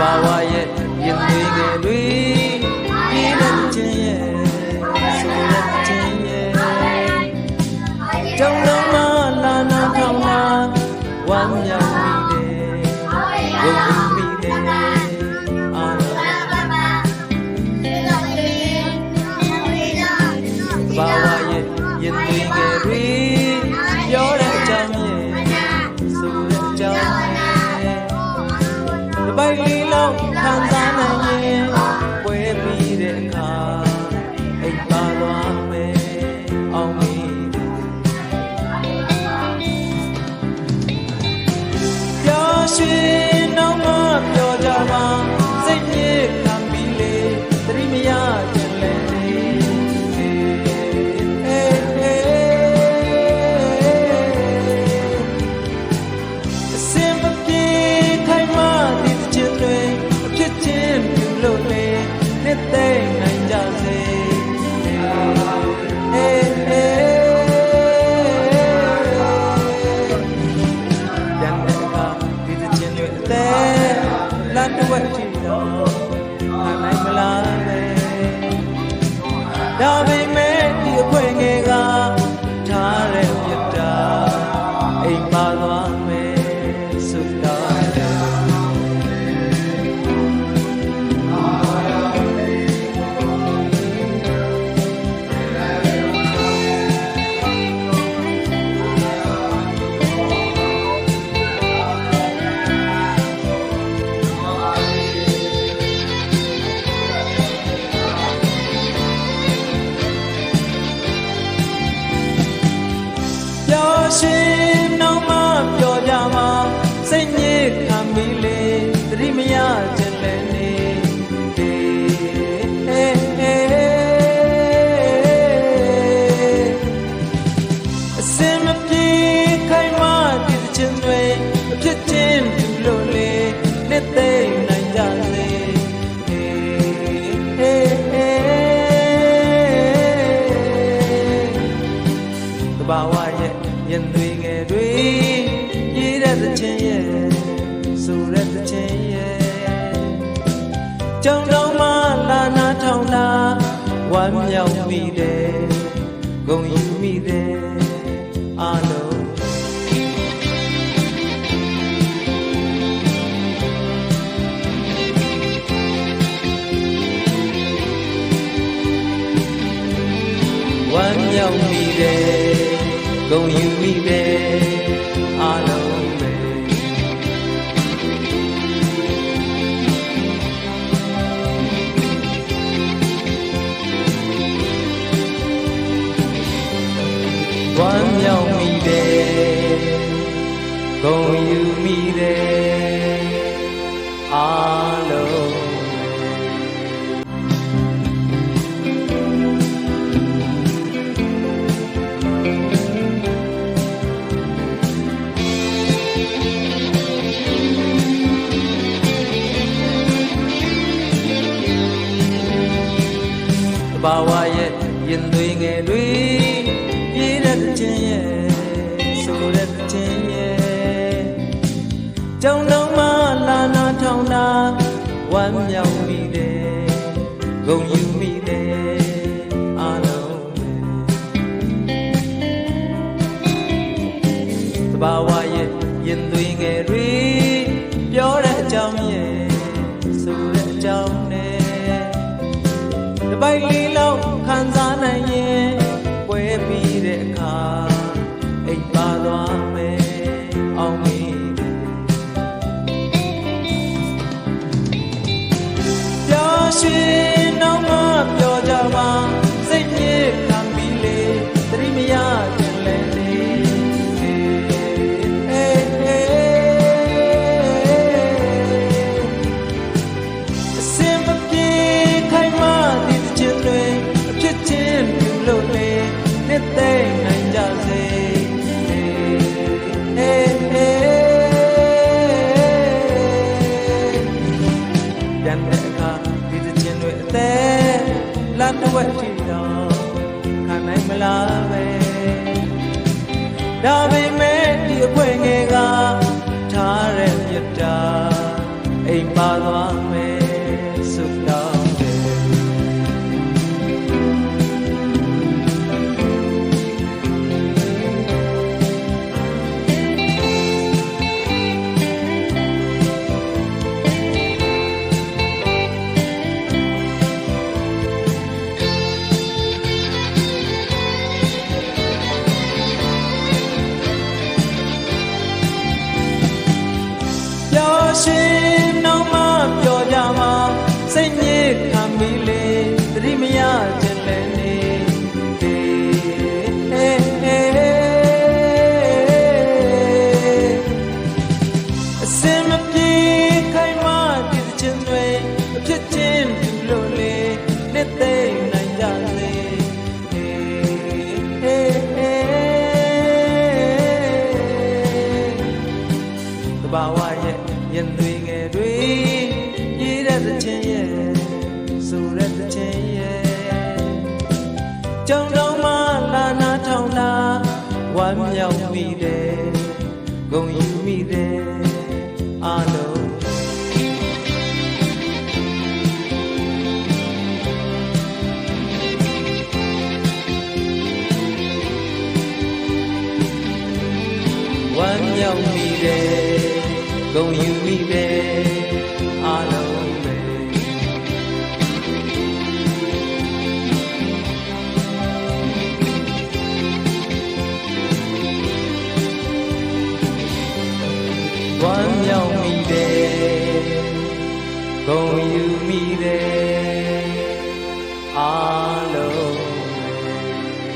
bawaye home. Now မျက်သွေးငယ်တွေရေးတဲ့သခြင်းရဲ့ဆိုတဲ့သခြင်းရဲ့ကြောင်တော်မှလာနာထောင်လာဝမ်းမြောက်မိတယ်ဂုံယူမိတယ်အာလုံးဝမ်းမြောက်မိတယ် ကုန်ယူမိပဲအားလုံးပဲဝမ်းမြောက်မိပဲကုန်ယူ ဘာဝရဲ့ရင်သွေးငယ်တွေပြည့်တဲ့ခြင်းရဲ့ဆိုတဲ့ခြင်းရဲ့ကြောင်လုံးမလာနာထောင်နာဝမ်းမြောက်မိတဲ့ clave. Me ဘာဝရဲ့ရင်သွေးငယ်တွေရေးတဲ့သချင်းရဲ့ဆိုတဲ့သချင်းရဲ့ မ်းမြောက်မိတယ်ဂုံယူမိတယ်အားလုံးဝမ်းမြောက်မိတယ်ဂုံယူမိတယ် ဝမ်းမြောက်မိတယ်ဂုံယူမိတယ်